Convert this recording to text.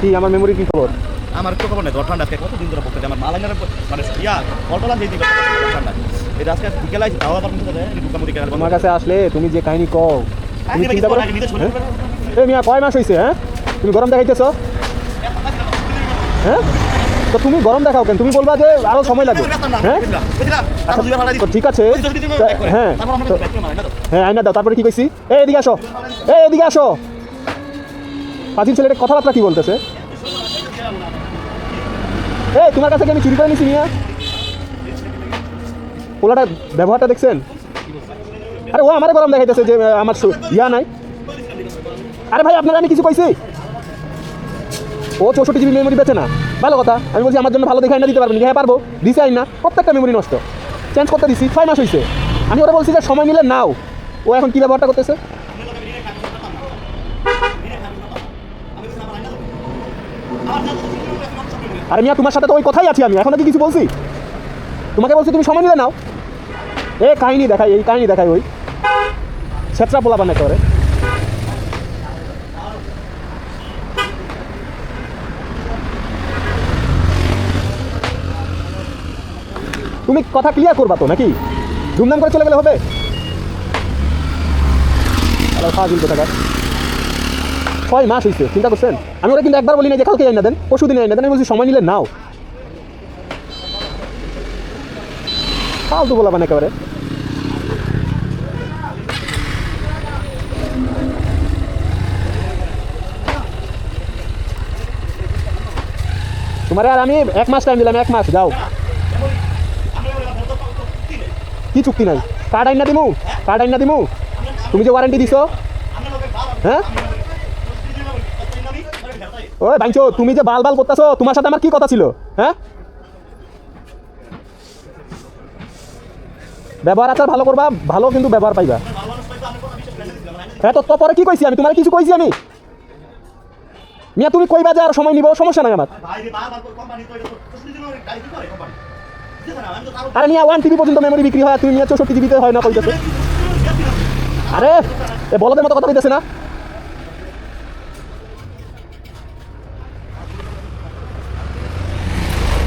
কি আমার মেমোরি কি খবর? আমার একটু খবর নেই দর ঠান্ডা আজকে কতদিন ধরে আমার মালাঙ্গার মানে ইয়া কল্পনা দিয়ে দিবে ঠান্ডা। এটা আজকে বিকেলে তোমার কাছে আসলে তুমি যে কাহিনী কও তুমি চিন্তা করো করো নিজে শুনে হ্যাঁ? এ মিয়া কয় মাস হয়েছে হ্যাঁ? তুমি গরম দেখাইতেছ? হ্যাঁ? তো তুমি গরম দেখাও কেন? তুমি বলবা যে আরও সময় লাগবে। হ্যাঁ? ঠিক আছে। হ্যাঁ। হ্যাঁ আইনা দাও। তারপরে কি কইছি? এ এদিকে আসো। এ এদিকে আসো। পাঁচিল ছেলেটা কথাবার্তা কি বলতেছে? এ তোমার কাছে কি আমি চুরি করে নিছি মিয়া? পোলাটা ব্যবহারটা দেখছেন? আরে, ও আমারে গরম দেখাইতেছে যে আমার ইয়া নাই। আরে ভাই, আপনারা আমি কিছু কইছি? ও চৌষট্টি জিবি মেমোরি বেছে না। ভালো কথা, আমি বলছি আমার জন্য ভালো দেখে আইনা দিতে পারবেন হ্যাঁ পারব। দিছে আইন না, প্রত্যেকটা মেমোরি নষ্ট। চেঞ্জ করতে দিছি, ছয় মাস হয়েছে আমি ওরা বলছি যে, সময় মিলে নাও। ও এখন কী ব্যবহারটা করতেছে? আরে মিয়া, তোমার সাথে তো ওই কথাই আছি আমি। এখন কি কিছু বলছি? তোমাকে বলছি, তুমি সময় নিলে নাও। এ, কাহিনী দেখাই, এই কাহিনী দেখাই ওই। ছেত্রা পোলা বানাই করে তুমি কথা ক্লিয়ার করবা তো, নাকি? ধুমধাম করে চলে গেলে হবে? আরে ছয় মাস হয়েছে চিন্তা করছেন? আমি ওরা কিন্তু একবার বলি না যে কালকে আইনা দেন, পরশু দিনে আইনা দেন, আমি বলছি সময় নিলে নাও। ফালতু বলা মানে একেবারে। তোমার আর আমি এক মাস টাইম দিলাম, এক মাস, যাও। কি চুক্তি নাই? কার্ড আইন না দিমু? কার্ড আইন না দিমু? তুমি যে ওয়ারেন্টি দিছো? হ্যাঁ? ওই ভাইছো তুমি যে বাল বাল করতেছো, তোমার সাথে আমার কি কথা ছিল? হ্যাঁ? ব্যবহার আচার ভালো করবা, ভালো কিন্তু ব্যবহার পাইবা। হ্যাঁ তো কি কইছি আমি? তোমার কিছু কইছি আমি? মিয়া, তুমি কইবা যে আর সময় নিব, সমস্যা নাই আমার। আরে মিয়া, ওয়ান টিভি পর্যন্ত মেমোরি বিক্রি হয় তুমি মিয়া চৌষট্টি জিবিতে হয় না কইতেছে। আরে, এ বলদের মতো কথা কইতেছে না?